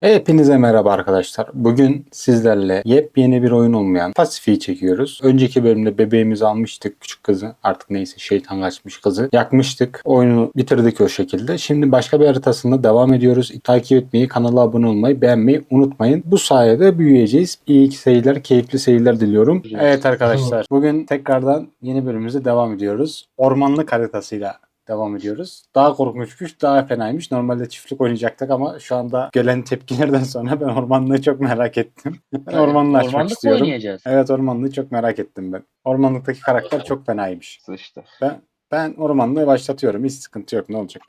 Hepinize merhaba arkadaşlar. Bugün sizlerle yepyeni bir oyun olmayan Pasifi'yi çekiyoruz. Önceki bölümde bebeğimizi almıştık küçük kızı. Artık neyse şeytan kaçmış kızı. Yakmıştık. Oyunu bitirdik o şekilde. Şimdi başka bir haritasında devam ediyoruz. Takip etmeyi, kanala abone olmayı, beğenmeyi unutmayın. Bu sayede büyüyeceğiz. İyi seyirler, keyifli seyirler diliyorum. Evet arkadaşlar. Bugün tekrardan yeni bölümümüze devam ediyoruz. Ormanlık haritasıyla devam ediyoruz. Daha korkunçmuş, daha fenaymış. Normalde çiftlik oynayacaktık ama şu anda gelen tepkilerden sonra ben ormanlığı çok merak ettim. Ben ormanlığı açmak Ormanlık istiyorum. oynayacağız? Evet ormanlığı çok merak ettim ben. Ormanlıktaki karakter çok fenaymış. Sıçtı. Ben ben ormanlığı başlatıyorum. Hiç sıkıntı yok. Ne olacak?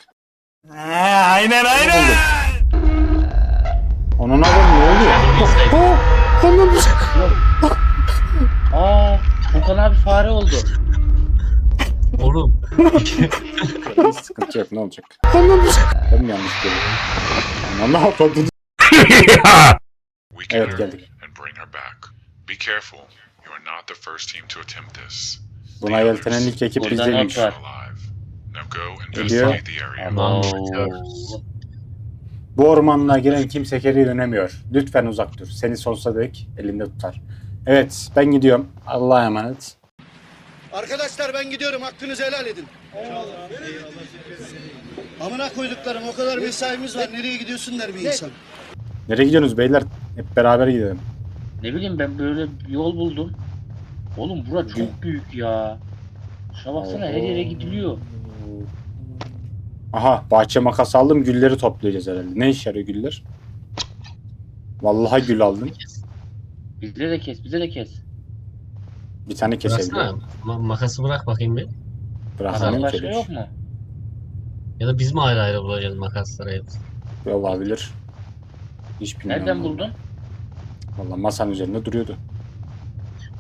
aynen aynen. Onun adı ne oluyor? Aa, Furkan abi fare oldu. Oğlum sıkıntı yok. Ne olacak? Ben mi yanlış görüyorum? We can Evet geldik. and bring her back. Be careful. You are not the first team to attempt this. Buna yeltenen ilk ekip. Now go Geliyor. Aman. Bu ormanlığa giren kimse geri dönemiyor. Lütfen uzak dur. Seni sonsuza dek elinde tutar. Evet ben gidiyorum. Allah'a emanet. Arkadaşlar ben gidiyorum. Hakkınızı helal edin. Amına koyduklarım o kadar mesaimiz var. Nereye gidiyorsun der bir insan. Nereye gidiyorsunuz beyler? Hep beraber gidelim. Ne bileyim ben böyle bir yol buldum. Oğlum bura çok büyük ya. Şuna baksana her yere gidiliyor. Aha bahçe makası aldım gülleri toplayacağız herhalde. Ne işe yarıyor güller? Vallahi gül aldım. Bize de kes, bize de kes. Bir tane keselim. Bıraksana. Ma- makası bırak bakayım bir. Bırakalım Adam başka keleş. yok mu? Ya da biz mi ayrı ayrı bulacağız makasları hepsi? Olabilir. Hiç bilmiyorum. Nereden buldun? Vallahi masanın üzerinde duruyordu.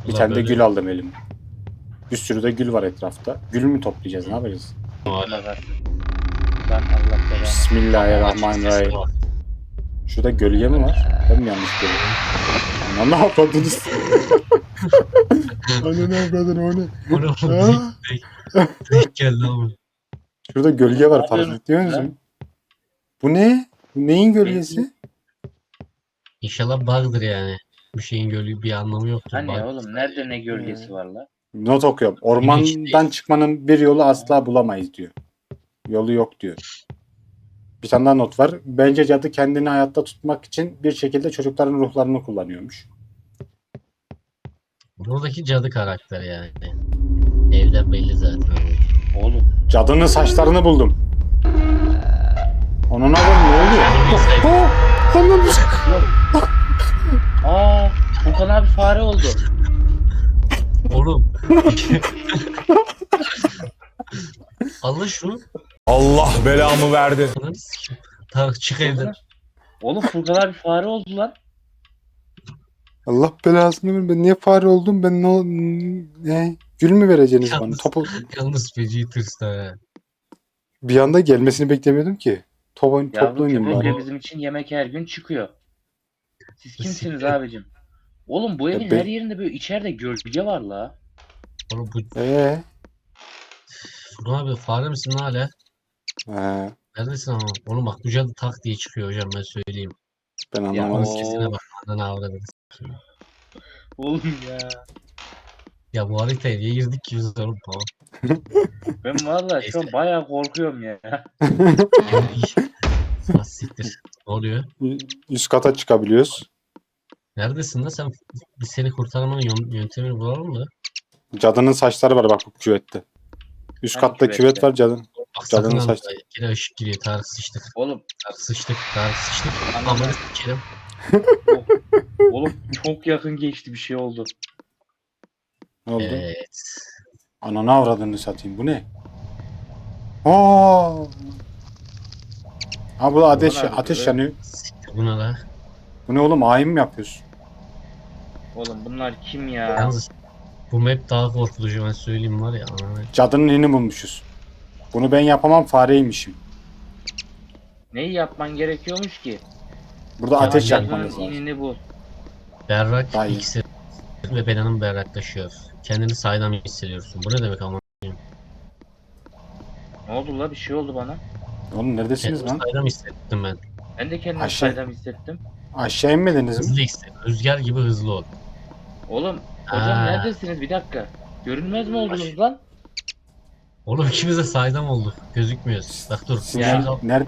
Bir Ulan tane de böyle- gül aldım elim. Bir sürü de gül var etrafta. Gül mü toplayacağız? Ne yapacağız? Lan Allah belanı. Bismillahirrahmanirrahim. Şurada gölge mi var? Ben mi yanlış görüyorum? Ne yapardınız? Ana ne yapardın o ne? Bu ne oğlum? Direkt geldi ama. Şurada gölge var fark ediyor musun? Bu ne? Bu neyin gölgesi? İnşallah bug'dır yani. Bir şeyin gölü bir anlamı yoktur. Hani bug. oğlum nerede ne gölgesi var la? Not okuyorum. Ormandan çıkmanın bir yolu asla bulamayız diyor. Yolu yok diyor. Bir tane daha not var. Bence cadı kendini hayatta tutmak için bir şekilde çocukların ruhlarını kullanıyormuş. Buradaki cadı karakter yani. Evden belli zaten. Oğlum Cadının saçlarını buldum. Onun adı ne oluyor? Bir şey- Aa, Furkan abi fare oldu. Oğlum. Allah şunu. Allah belamı verdi. Tamam çık evden. Oğlum Furkan abi fare oldu lan. Allah belasını versin. Ben niye fare oldum? Ben ne, ne? Gül mü vereceksiniz bana? Yalnız- Topu Yalnız feci tırstı ha. bir anda gelmesini beklemiyordum ki. Top, Ya toplu bu oynayayım bari. de bizim için yemek her gün çıkıyor. Siz kimsiniz abicim? Oğlum bu evin ben- her yerinde böyle içeride gölge var la. Oğlum bu Ee, Furkan abi fare misin hala? He, Neredesin ama? Oğlum bak bu cadı tak diye çıkıyor hocam ben söyleyeyim. ben Ya anlamadım. o- Sesine bak. Ananı avradını. Oğlum ya. Ya bu haritaya niye girdik ki biz oğlum tamam. Ben vallahi şu an bayağı korkuyorum ya. Siktir. Ne oluyor? Üst kata çıkabiliyoruz. Neredesin lan sen? Biz seni kurtarmanın yön- yöntemini bulalım mı? Cadının saçları var bak bu küvette. Üst Hangi katta küvet küvette? var Cadının sakın saç-. Yine ışık giriyor. Tarık sıçtık. Oğlum. Tarık sıçtık. Anladım. Sikerim. oğlum çok yakın geçti bir şey oldu. Ne oldu? Evet. Ananı avradını satayım. Bu ne? Aa! Ha bu ateş, Ulan abi, ateş evet. yanıyor. Siktir bu ne la? Bu ne oğlum? Ayin mi yapıyorsun? Oğlum bunlar kim ya? Yalnız bu map daha korkutucu ben söyleyeyim var ya. Ananı. Cadının ini bulmuşuz. Bunu ben yapamam fareymişim. Neyi yapman gerekiyormuş ki? Burada ateş Cadının yakmamız lazım. inini bul. Berrak Daha iyi. iksir ve bedenin berraklaşıyor. Kendini saydam hissediyorsun. Bu ne demek ama? Ne oldu la bir şey oldu bana. Oğlum neredesiniz Kendimi lan? saydam hissettim ben. Ben de kendimi Aşağı- saydam hissettim. Aşağı inmediniz mi? Hızlı iksir. Rüzgar gibi hızlı ol. Oğlum hocam Ha. neredesiniz? Bir dakika. Görünmez mi oldunuz lan? Oğlum ikimiz de saydam olduk. Gözükmüyoruz. Bak dur. Siz Şu, ner- şu ner-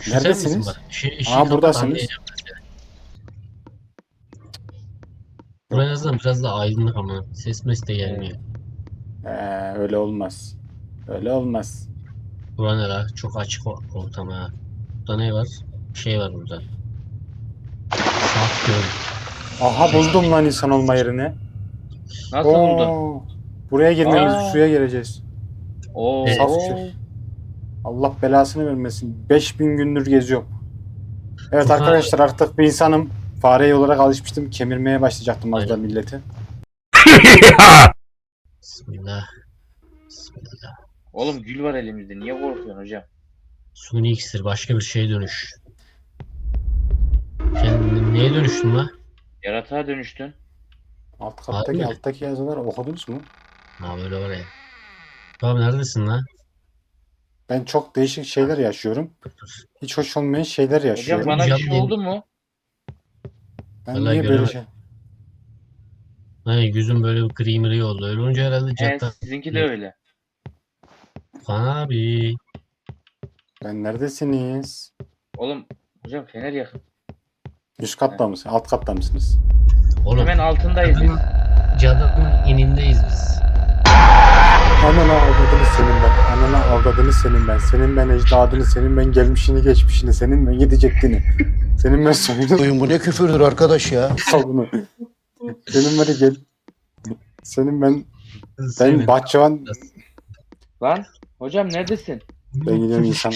sen neredesiniz? misin bak? Şu, ışığı Aa, kapat, buradasınız. anlayacağım ben seni. Buraya en azından biraz daha aydınlık ama ses mes de gelmiyor. Ee, öyle olmaz. Öyle olmaz. Bura ne la? Çok açık o- ortam ha. Burada ne var? Bir şey var burada. Saf göl. Aha buldum lan insan olma yerini. Nasıl buldun? Oo, Buraya girmemiz, Aa. suya gireceğiz. Oo. Evet. Saf. Allah belasını vermesin. 5000 gündür geziyorum. Evet Furkan- arkadaşlar artık bir insanım. Fareye olarak alışmıştım. Kemirmeye başlayacaktım az da milleti. Bismillah. Bismillah. Oğlum gül var elimizde. Niye korkuyorsun hocam? Suni iksir başka bir şeye dönüş. Sen neye dönüştün la? Yaratığa dönüştün. Alt Abi kattaki mi? alttaki yazıları okudunuz mu? Ha böyle var ya. Abi neredesin la? Ben çok değişik şeyler yaşıyorum. Hiç hoş olmayan şeyler Hocam yaşıyorum. bana bir Hocam şey oldu mu? Ben Vallahi niye böyle göremedim. şey... Hani yüzüm böyle bir gri mri oldu. Öyle olunca herhalde He, cadde. sizinki de öyle. Kaan abi. Ben neredesiniz? Oğlum hocam fener yakın. Üst katta mısınız? Alt katta mısınız? Oğlum Hemen altındayız biz. cadının inindeyiz biz. Anana avradını senin ben. Anana avradını senin ben. Senin ben ecdadını, senin ben gelmişini geçmişini, senin ben yedecektini. Senin ben soyunu Oyun bu ne küfürdür arkadaş ya. bunu. Senin ben gel. Senin ben ben bahçıvan Lan hocam neredesin? ben gidiyorum insan.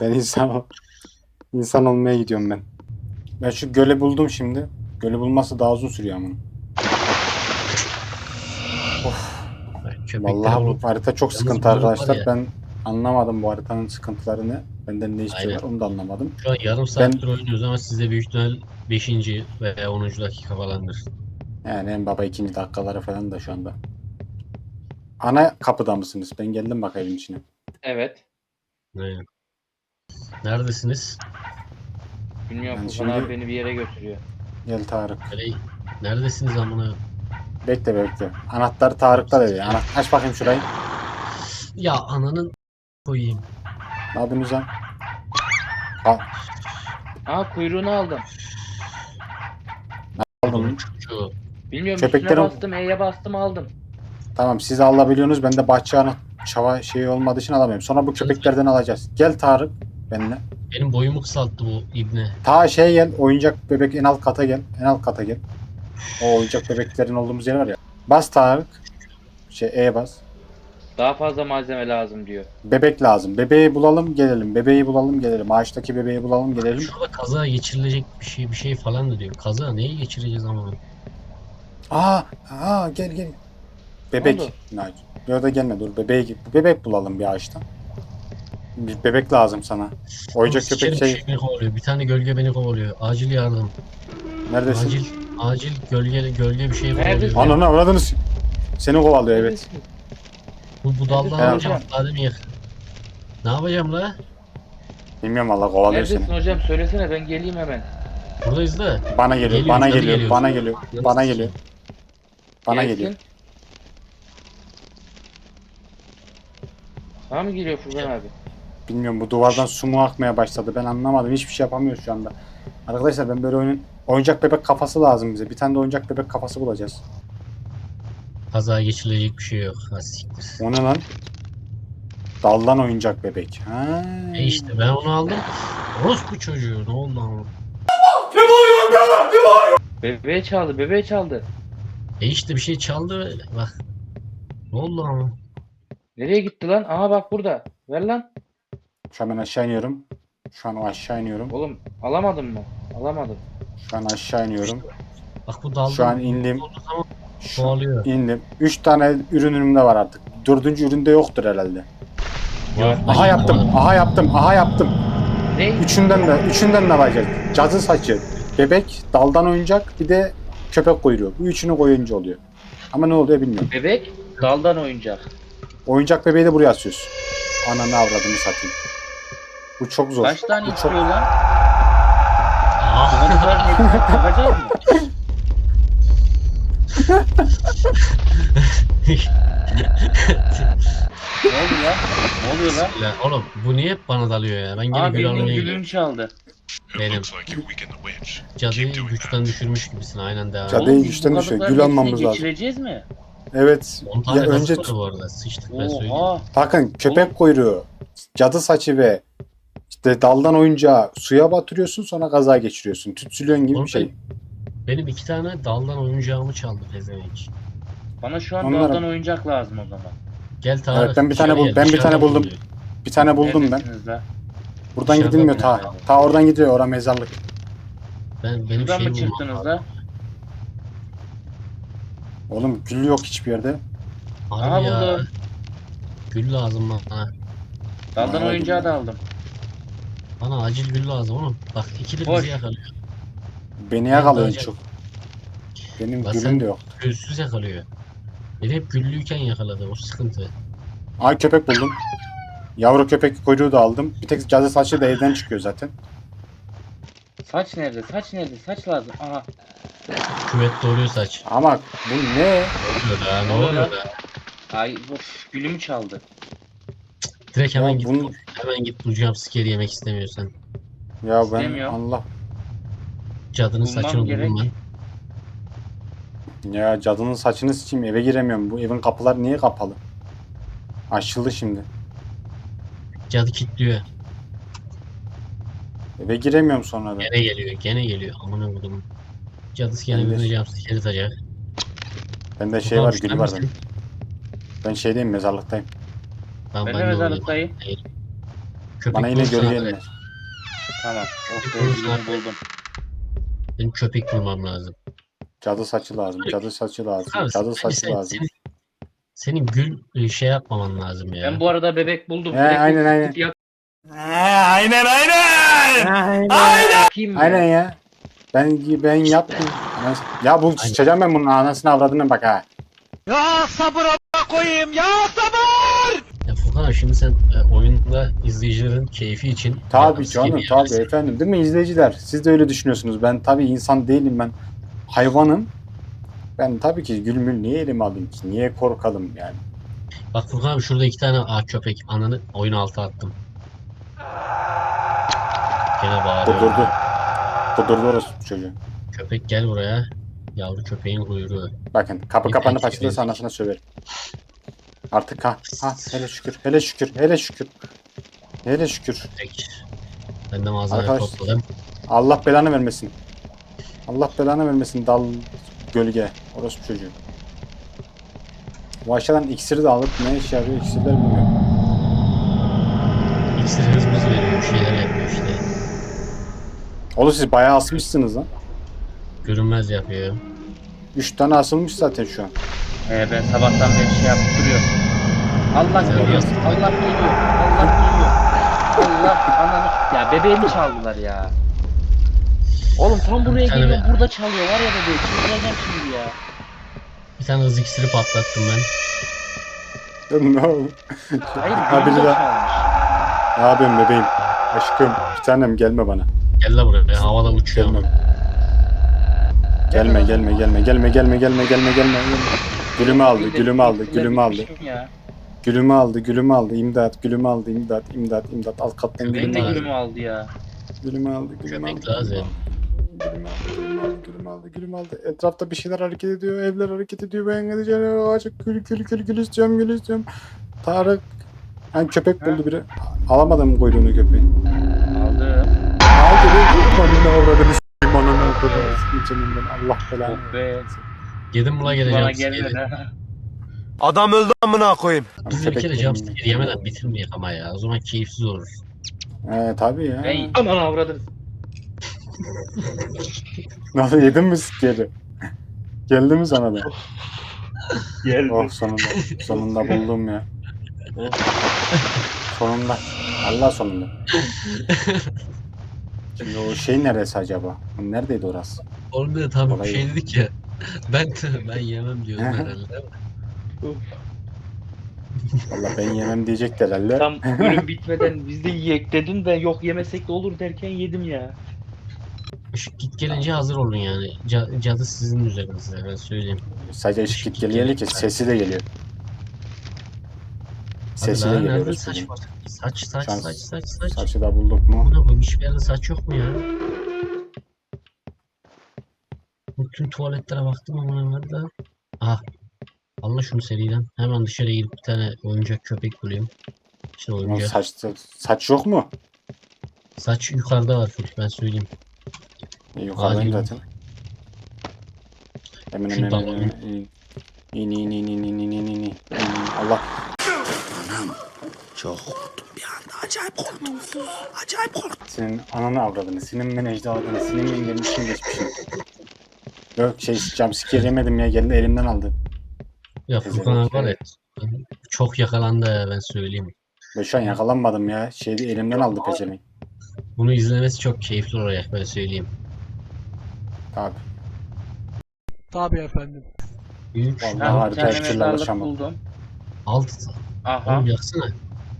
Ben insan insan olmaya gidiyorum ben. Ben şu göle buldum şimdi. Gölü bulması daha uzun sürüyor ama. Köpekler Vallahi bu harita çok Yalnız sıkıntı bunlar var arkadaşlar. ya. Ben anlamadım bu haritanın sıkıntılarını. Benden ne istiyorlar Aynen. onu da anlamadım. şu an yarım saattir oynuyoruz ama size büyük ihtimal 5. veya 10. dakika falandır. Yani en baba ikinci dakikaları falan da şu anda. Ana kapıda mısınız? Ben geldim bak evin içine. Evet. Aynen. Neredesiniz? Bilmiyorum Ben Furkan şimdi- abi beni bir yere götürüyor. Gel Tarık. Böyle, neredesiniz amına? Bekle bekle. Anahtarı Tarık'ta dedi. Ana aç bakayım şurayı. Ya ananın koyayım. Ne yapıyorsunuz lan? Al, Aa kuyruğunu aldım. aldım. Çocuğu. Bilmiyorum Köpeklerin- üstüne bastım, E'ye bastım aldım. Tamam siz alabiliyorsunuz. Ben de bahçe ana çava şeyi olmadığı için alamıyorum. Sonra bu köpeklerden alacağız. Gel Tarık benimle. Benim boyumu kısalttı bu ibne. Ta şey gel. Oyuncak bebek en alt kata gel. En alt kata gel. O oyuncak bebeklerin olduğumuz yer var ya. Bas Tarık. Şey E bas. Daha fazla malzeme lazım diyor. Bebek lazım. Bebeği bulalım gelelim. Bebeği bulalım gelelim. Ağaçtaki bebeği bulalım gelelim. Şurada kaza geçirilecek bir şey bir şey falan da diyor. Kaza neyi geçireceğiz ama? Aa, aa gel gel. Bebek. oldu? Naci. Yok da gelme dur. Bebeği, bebek bulalım bir ağaçtan. Bir bebek lazım sana. Oyuncak Sikerim, köpek şey. şey beni kovalıyor. Bir tane gölge beni kovalıyor. Acil yardım. Neredesin? Acil acil gölge gölge bir şey. Neredesin? Ananı avradınız. Seni kovalıyor evet. Bu, bu daldan Neredesin alacağım. hocam? Daha demin yak. Ne yapacağım la? Bilmiyorum valla kovalıyor Neredesin seni. hocam söylesene ben geleyim hemen. Buradayız da. Bana geliyor, Geliyor, bana tabii geliyor, geliyor. bana geliyor, Yalnız bana geliyor. Bana Gelsin. geliyor. Sana mı geliyor Furkan abi? Bilmiyorum bu duvardan su mu akmaya başladı. Ben anlamadım. Hiçbir şey yapamıyoruz şu anda. Arkadaşlar ben böyle oyunun oyuncak bebek kafası lazım bize. Bir tane de oyuncak bebek kafası bulacağız. Kaza geçirilecek bir şey yok. Ha siktir. O ne lan? Dallan oyuncak bebek. Ha. E işte ben onu aldım. Orospu çocuğu ne oldu ama? Bebeği çaldı, bebeği çaldı. E işte bir şey çaldı bak. Ne oldu ama? Nereye gitti lan? Aha bak burada. Ver lan. Şu an ben aşağı iniyorum. Şu an aşağı iniyorum. Oğlum alamadın mı? Alamadım. Şu an aşağı iniyorum. Bak bu daldan Şu an indim. Şu kovalıyor. indim. 3 tane ürün önümde var artık. Dördüncü üründe yoktur herhalde. Yok, Aha yaptım. Aha yaptım. Aha yaptım. Ne? Üçünden de üçünden de alacağız. Cazı saçı, bebek, daldan oyuncak, bir de köpek kuyruğu. Bu üçünü koyunca oluyor. Ama ne oluyor bilmiyorum. Bebek daldan oyuncak. Oyuncak bebeği de buraya asıyoruz. Ananı avradını satayım. Bu çok zor. Kaç tane Bu çok... istiyor lan? Bunların hepsini takacağız mı? Ne oluyor lan? Ne oluyor lan? Ya oğlum bu niye hep bana dalıyor ya? Ben gene gül benim almaya gülüm gidiyorum. çaldı. It Benim. looks like the. Cadıyı Keep doing güçten that. düşürmüş gibisin aynen devam. Cadı- Oğlum biz güçten düşüyor. Gül hepsini almamız lazım. Geçireceğiz mi? Evet. 10 tane Ya önce önce... bu arada sıçtık ben söyleyeyim. Oha. bakın köpek kuyruğu, cadı saçı ve işte daldan oyuncağı suya batırıyorsun sonra kaza geçiriyorsun. Tütsülüyorsun gibi Oğlum bir şey. Benim iki tane daldan oyuncağımı çaldı pezevenk. Bana şu an Onlara- daldan oyuncak lazım o zaman. Gel Tarık. Evet, ben bir tane dışarı bul- gel, ben bir dışarıda tane buldum. bulunuyor. Bir tane buldum ben. Neredesiniz la? Buradan Dışarıda gidilmiyor ta. bulunuyor. Ta oradan gidiyor. Ora mezarlık. Ben benim Şuradan şeyi mı bulmam çıktınız lazım. la? Oğlum gül yok hiçbir yerde. Harbi Aha, ya. buldum. Gül lazım bana. Daldan Aldım oyuncağı ben. da aldım. Bana acil gül lazım oğlum. Bak ikili Boş. bizi yakalıyor. Beni Ben yakalıyor en daha- çok. Benim Lan gülüm sen- de yok. Gülsüz yakalıyor. Beni hep güllüyken yakaladı. O sıkıntı. Ay köpek buldum. Yavru köpek kuyruğu da aldım. Bir tek cadı saçı da evden çıkıyor zaten. Saç nerede? Saç nerede? Saç lazım. Aha. Küvet doğruyor saç. Ama bu ne? Ne oluyor da? Ne oluyor oluyor da? Ay of gülümü çaldı. Direkt hemen Ya git. bunu- Hemen git bu jumpscare yemek istemiyorsan. Ya ben İstemiyorum. Allah. Cadının Bulmam saçını gerek. buldum ben. Ya cadının saçını sıçayım eve giremiyorum. Bu evin kapıları niye kapalı? Açıldı şimdi. Cadı kilitliyor. Eve giremiyorum sonra da. Gene geliyor. Gene geliyor. Amına koydum. Cadısı gene Ben de- birine jumpscare atacak. Bende şey Ulan var gül var misin? benim. Ben şeydeyim mezarlıktayım. Ben ben de oradayım. mezarlıktayım. Köpek Bana yine bulursan et. Tamam. Of gülümü buldum. Benim köpek bulmam lazım. Cadı saçı lazım. Cadı saçı lazım. Abi, Cadı saçı sen- lazım. Senin, senin gül e, şey yapmaman lazım ya. Ben bu arada bebek buldum. He, Direkt aynen, aynen. yak- aynen aynen. Aynen ya. Ben ben yaptım. Ya bu sıçacağım ben bunun anasını avradını bak ha. Ya sabır koyayım ya sabır. Abi şimdi sen e, oyunda izleyicilerin keyfi için Tabii canım tabii efendim değil mi izleyiciler? Siz de öyle düşünüyorsunuz. Ben tabii insan değilim ben. Hayvanım. Ben tabii ki gülmül niye elime alayım ki? Niye korkalım yani? Bak Furkan abi şurada iki tane ağaç köpek ananı oyun altı attım. Gene bağırıyor. Kudurdu. Kudurdu orası çocuğu. Köpek gel buraya. Yavru köpeğin kuyruğu. Bakın kapı Bir kapanıp tane açılırsa anasına söverim. Artık ha, ha hele şükür hele şükür hele şükür. Hele şükür. Köpek. Ben de malzemeyi Arkadaş- topladım. Allah belanı vermesin. Allah belanı vermesin dal gölge. Orası çocuğu. Bu aşağıdan iksiri de alıp ne işe yarıyor iksirler bilmiyorum. İksir hız hız veriyor. Bir şeyler yapıyor işte. Oğlum siz bayağı asmışsınız lan. Görünmez yapıyor. Üç tane asılmış zaten şu an. He, ben sabahtan beri şey yapıp duruyorum. Allah geliyor. Allah geliyor. Allah geliyor. Allah ananı. Ya bebeğimi çaldılar ya. Oğlum tam buraya tane geliyor. be- Burada çalıyor var ya bebeği. Çıldıracağım şimdi ya. Bir tane hız iksiri patlattım ben. ne oldu? Hayır Ha, biri de de- çalmış. Abim bebeğim. Aşkım bir tanem gelme bana. Gel la buraya. Havada uçuyor. Gelme. Gelme gelme gelme gelme gelme gelme gelme gelme. Gülümü aldı, gülümü aldı, gülümü aldı. Ya. Gülümü aldı, gülümü aldı. İmdat, gülümü aldı, imdat, imdat, imdat. Alt kattan Benim gülümü de aldı. gülümü aldı ya. Gülümü aldı, gülümü Köpek aldı. lazım. Gülümü aldı, gülümü aldı, gülümü aldı, gülümü aldı. Etrafta bir şeyler hareket ediyor, evler hareket ediyor. Ben gideceğim, ağaca gül gül gül gül istiyorum, gül istiyorum. Tarık. Yani köpek buldu biri. Alamadım kuyruğunu köpeğin. Aldı. Aldı bir avradını s**eyim senin ben. Allah belanı. Oh be. Yedim buna Bana geleceğim. gelmedi ha. Adam öldü amına koyayım. Biz bir kere jumpscare yemeden bitirmeyek ama ya. O zaman keyifsiz olur. He tabii ya. Ben aman avradını. Nasıl yedin mi sikeri? Geldi mi sana da? Geldi. Oh sonunda. Sonunda buldum ya. Sonunda. Allah sonunda. Şimdi o şey neresi acaba? Neredeydi orası? Orada da tam bir Olay şey dedik ya. Ben ben yemem diyorum herhalde. Valla ben yemem diyecekler herhalde. Tam bölüm bitmeden biz de yiyek dedin ben yok yemesek de olur derken yedim ya. Işık git gelince hazır olun yani. Ca- cadı sizin üzerinizde ben söyleyeyim. Sadece ışık git geliyor ki sesi de geliyor. Sesi de geliyor. saç var? Saç saç Şans- saç saç saç. Saçı da bulduk mu? Buna koyayım hiçbir yerde saç yok mu ya? Bütün tuvaletlere baktım ama nerede? Aha. Allah şunu seriden. Hemen dışarıya gidip bir tane oyuncak köpek bulayım. İşte oyuncak. Saç, saç yok mu? Saç yukarıda var full ben söyleyeyim. E, yukarıdayım zaten. Hemen hemen hemen. İn in in in in in in in in. Allah. Çok korktum bir anda. Acayip korktum. Acayip korktum. Senin ananı avradını, senin ben ecdadını, senin ben gelmişim geçmişim. Yok şey jumpscare yemedim ya geldi elimden aldı. Ya Furkan abi var ya. Çok yakalandı ya ben söyleyeyim. Ben şu an yakalanmadım ya. Şeydi elimden aldı pezevenk. Bunu izlemesi çok keyifli olacak ben söyleyeyim. Abi. Tabii efendim. Büyük Vallahi Ha, harika fikirler mezarlık buldum. alt. Aha. Oğlum yaksana.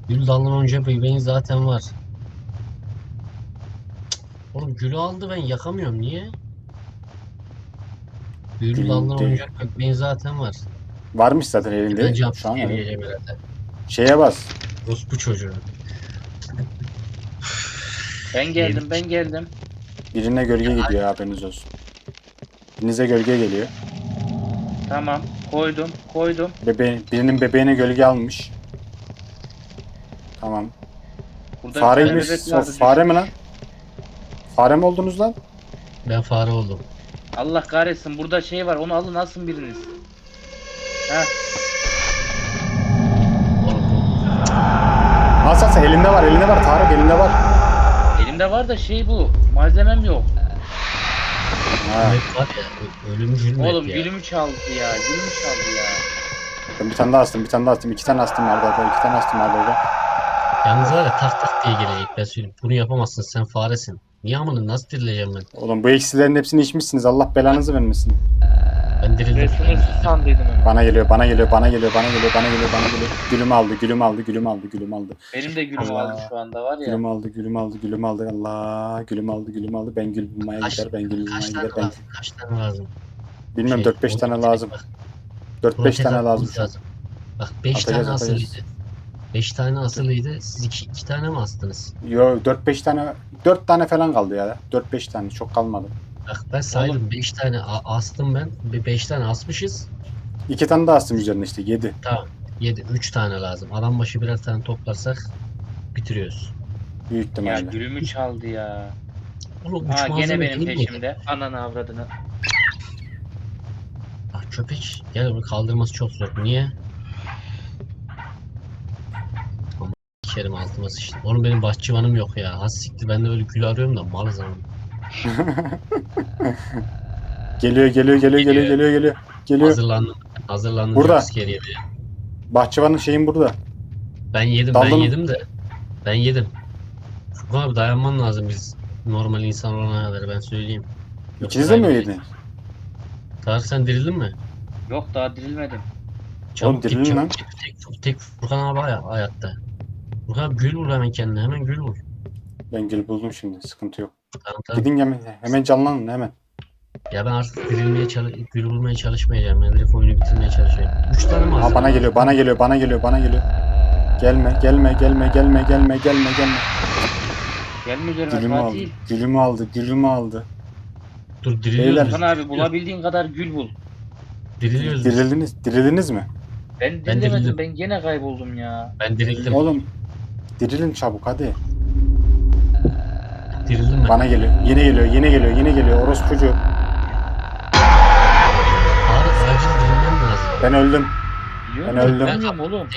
Gül dalından önce beyin zaten var. Cık. Oğlum gülü aldı ben yakamıyorum niye? Gül Gül dalından değil. önce beyin zaten var. Varmış zaten elinde. Cevap Şu an herhalde. Şeye bas. Rus bu çocuğu. Ben geldim ben geldim. Birine gölge gidiyor haberiniz olsun. Birinize gölge geliyor. Tamam koydum koydum. Bebe birinin bebeğine gölge almış. Tamam. Burada bir Fare tane mi? bebek vardı, Fare mi lan? Fare mi oldunuz lan? Ben fare oldum. Allah kahretsin burada şey var onu alın alsın biriniz. Heh. Al sen elinde var elinde var Tarık elinde var. Elimde var da şey bu. Malzemem yok. Ha, map var ya ö- ölümcül map Oğlum ya. gülümü çaldı ya. Gülümü çaldı ya. ben bir tane daha astım bir tane daha astım. iki tane astım vardı orada iki tane astım vardı orada. Yalnız var ya tak tak diye gelecek ben söyleyeyim. Bunu yapamazsın sen faresin. Niye amına nasıl dirileceğim ben? Oğlum bu eksilerin hepsini içmişsiniz Allah belanızı vermesin. Ben Ve dirildim. sınırsız sandıydım onu. Bana geliyor bana geliyor bana geliyor bana geliyor bana geliyor bana geliyor. Gülüm aldı gülüm aldı gülüm aldı gülüm aldı. Benim de gülüm Allah. aldı şu anda var ya. Gülüm aldı gülüm aldı gülüm aldı Allah gülüm aldı gülüm aldı ben gül bulmaya Kaç, gider ben gül bulmaya kaç tane gider ben lazım? Kaç tane lazım? bilmem Şey, 4-5 tane lazım. bak, 4-5 protez tane atmamız lazım şu an. Bak 5 Atacağız, tane atacağız. asılıydı. 5 tane asılıydı. Siz 2 2 tane mi astınız? Yo 4-5 tane 4 tane falan kaldı ya. 4-5 tane çok kalmadı. Bak ben saydım 5 tane a- astım ben. 5 tane asmışız. 2 tane daha astım üzerine işte 7. 7 3 tane lazım. Adam başı birer tane toplarsak bitiriyoruz. Büyük Ya ihtimalle. gülümü çaldı ya. Oğlum 3 Ha gene malzeme benim değil mi? peşimde. Ananı avradını. Bak köpek gel bunu kaldırması çok zor. Niye? Aman Kerim altıma sıçtı. Oğlum benim bahçıvanım yok ya. Az siktir ben de öyle gül arıyorum da mal zaman. Geliyor geliyor geliyor geliyor Geliyor. geliyor geliyor. Hazırlandım. Hazırlandım. Burada. yemeye. Bahçıvanın şeyin burada. Ben yedim ben Daldın mı? yedim de. Ben yedim. Furkan abi dayanman lazım biz normal insan olana kadar ben söyleyeyim. İkiniz de mi yediniz? Tarık sen dirildin mi? Yok daha dirilmedim. Çabuk dirilin git lan. git. Tek, tek Furkan abi hay- hayatta. Furkan abi gül vur hemen kendine hemen gül vur. Ben gül buldum şimdi. Sıkıntı yok. Tamam tamam. Gidin hemen, hemen canlanın hemen. Ya ben artık dirilmeye çalış gül bulmaya çalışmayacağım. Ben direkt oyunu bitirmeye çalışıyorum. 3 tane mi Ha hazır? bana geliyor bana geliyor bana geliyor bana geliyor. Gelme gelme gelme gelme gelme gelme gelme. Gelme üzerime Gülümü aldı. Fatih. Gülümü aldı. Gülümü aldı. Dur diriliyoruz Beyler. biz. Hakan abi bulabildiğin kadar gül bul. Diriliyoruz biz. Dirildiniz. Dirildiniz mi? Ben Ben dirilemedim dirildim. ben gene kayboldum ya. Ben dirildim. Oğlum dirilin çabuk hadi. Dirildim ben. Bana geliyor. Yine geliyor. Yine geliyor. Yine geliyor. Orospu çocuğu. Tarık acil dirilmem lazım. Ben öldüm. Biliyor Ben öldüm. Bilmiyorum oğlum.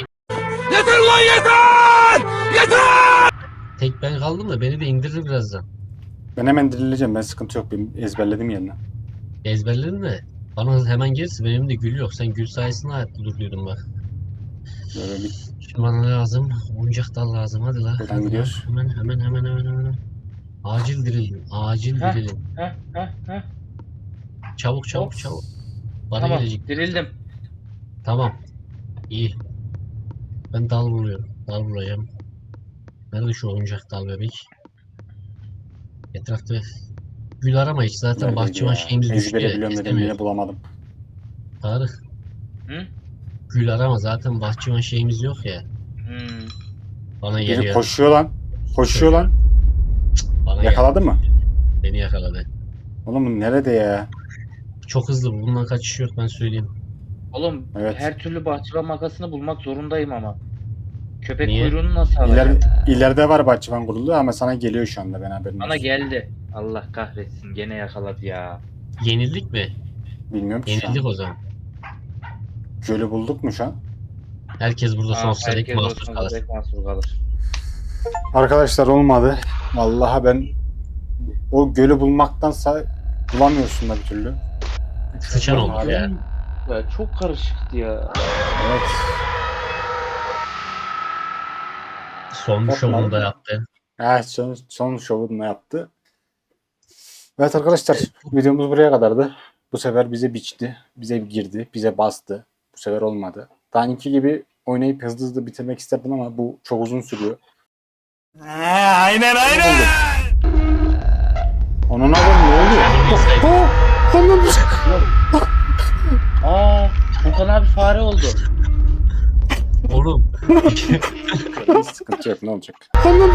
Yeter lan yeter! Yeter! Tek ben kaldım da beni de indirir birazdan. Ben hemen dirileceğim. Ben sıkıntı yok. Ben ezberledim yerine. Ezberledin de bana hemen gelirse benim de gül yok. Sen gül sayesinde hayatta durdurdun bak. Böyle bir Şimdi bana ne lazım? Oyuncak dal lazım hadi la. Buradan Hadi la. gidiyoruz. Hemen hemen hemen hemen hemen. Acil dirilin. Acil Heh. dirilin. Heh heh heh. Çabuk çabuk Hop. çabuk. Bana Tamam gelecek. dirildim. Tamam. İyi. Ben dal buluyorum. Dal bulacağım. Nerede şu oyuncak dal bebek? Etrafta gül arama hiç zaten Neredeydi bahçıvan ya? şeyimiz düştü Ezbere ya. biliyorum dedim bulamadım. Tarık. Hı? Gül arama zaten bahçıvan şeyimiz yok ya. Hmm. Bana Biri geliyor. koşuyor lan. Koşuyor lan. Bana Yakaladı mı? Beni yakaladı. Oğlum nerede ya? Çok hızlı bu. Bundan kaçış yok ben söyleyeyim. Oğlum Evet. her türlü bahçıvan makasını bulmak zorundayım ama. Köpek Niye? kuyruğunu nasıl alacağım? İleride, ileride var bahçıvan kurulu ama sana geliyor şu anda ben haberim Bana geldi. Allah kahretsin gene yakaladı ya. Yenildik mi? Bilmiyorum ki şu an. Yenildik o zaman. Gölü bulduk mu şu an? Herkes burada Aa, sonsuza dek herkes mahsur olsun, kalır. dek mahsur kalır. Arkadaşlar olmadı. Vallahi ben o gölü bulmaktansa bulamıyorsun da bir türlü. Sıçan oldu abi. ya. Ya çok karışıktı ya. Evet. Son Yapma. şovunu da yaptı. Evet son, son şovunu da yaptı. Evet arkadaşlar videomuz buraya kadardı. Bu sefer bize biçti. Bize girdi. Bize bastı. Bu sefer olmadı. Daha gibi oynayıp hızlı hızlı bitirmek isterdim ama bu çok uzun sürüyor. Aynen aynen. Onun adı ne oluyor? Oh, anam. Aa, Furkan abi fare oldu. Oğlum Hiç sıkıntı yok ne olacak? Anam.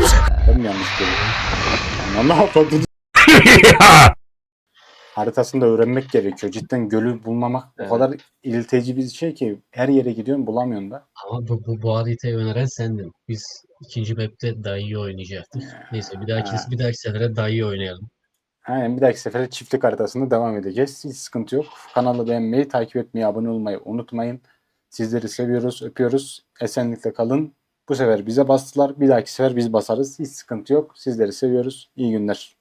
Ben mi yanlış görüyorum? Ne Haritasını da öğrenmek gerekiyor. Cidden gölü bulmamak Evet. o kadar ilteci bir şey ki her yere gidiyorsun bulamıyorsun da. ama bu, bu, bu haritayı öneren sendin. Biz ikinci map'te daha iyi oynayacaktık. Neyse bir dahaki, Ha. bir dahaki sefere iyi oynayalım. Aynen bir dahaki sefere çiftlik haritasında devam edeceğiz. Hiç sıkıntı yok. Kanalı beğenmeyi, takip etmeyi, abone olmayı unutmayın. Sizleri seviyoruz, öpüyoruz. Esenlikle kalın. Bu sefer bize bastılar. Bir dahaki sefer biz basarız. Hiç sıkıntı yok. Sizleri seviyoruz. İyi günler.